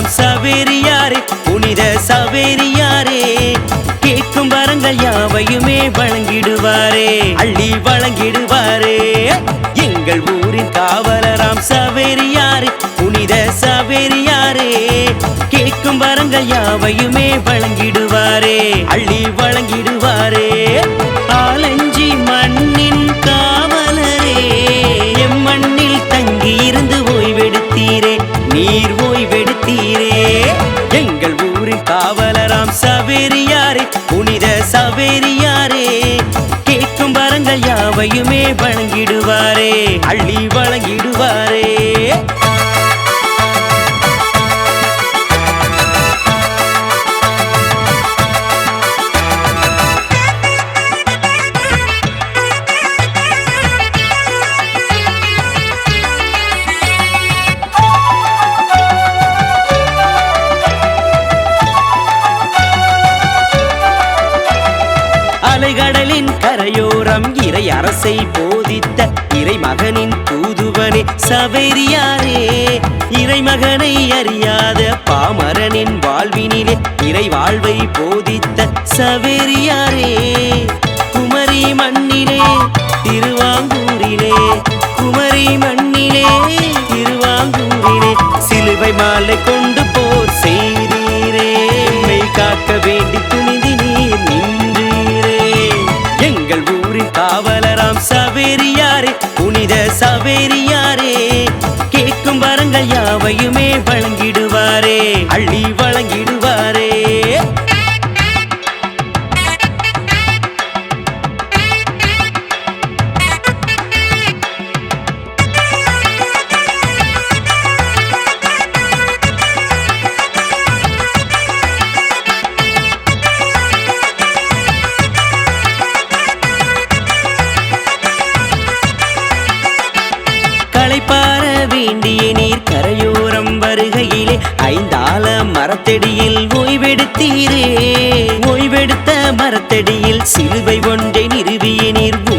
எங்கள் சவேரியாரே புனித சவேரியாரே. கேட்கும் வரங்கள் யாவையுமே வழங்கிடுவாரே அள்ளி வழங்கிடுவாரே. எங்கள் ஊரின் காவலராம் சவேரியாரே புனித சவேரியாரே. கேட்கும் வரங்கள் யாவையுமே வழங்கிடுவாரே அள்ளி வழங்கிடுவாரே. ஆலஞ்சி மண்ணின் காவலரே எம் மண்ணில் தங்கி ஓய்வெடுத்தீரே. நீர் சவேரியாரே புனித சவேரியாரே. கேட்கும் வரங்கள் யாவையுமே வழங்கிடுவாரே அள்ளி வழங்கிடுவாரே. கடலின் கரையோரம் இறை அரசை போதித்த இறைமகனின் தூதுவனே சவேரியாரே. இறைமகனை அறியாத பாமரனின் வாழ்வினிலே இறை வாழ்வை போதித்த சவேரியாரே. குமரி மண்ணிலே திருவாங்கூரிலே குமரி மண்ணிலே திருவாங்கூரிலே சிலுவை மாலை கொண்டு போர் செய்தீரே. காக்க வேண்டி புனித சவேரியாரே கேட்கும் வரங்கள் யாவையுமே மரத்தடியில் ஓய்வெடுத்தீரே. ஓய்வெடுத்த மரத்தடியில் சிலுவை ஒன்றை நிறுவிய நீர்.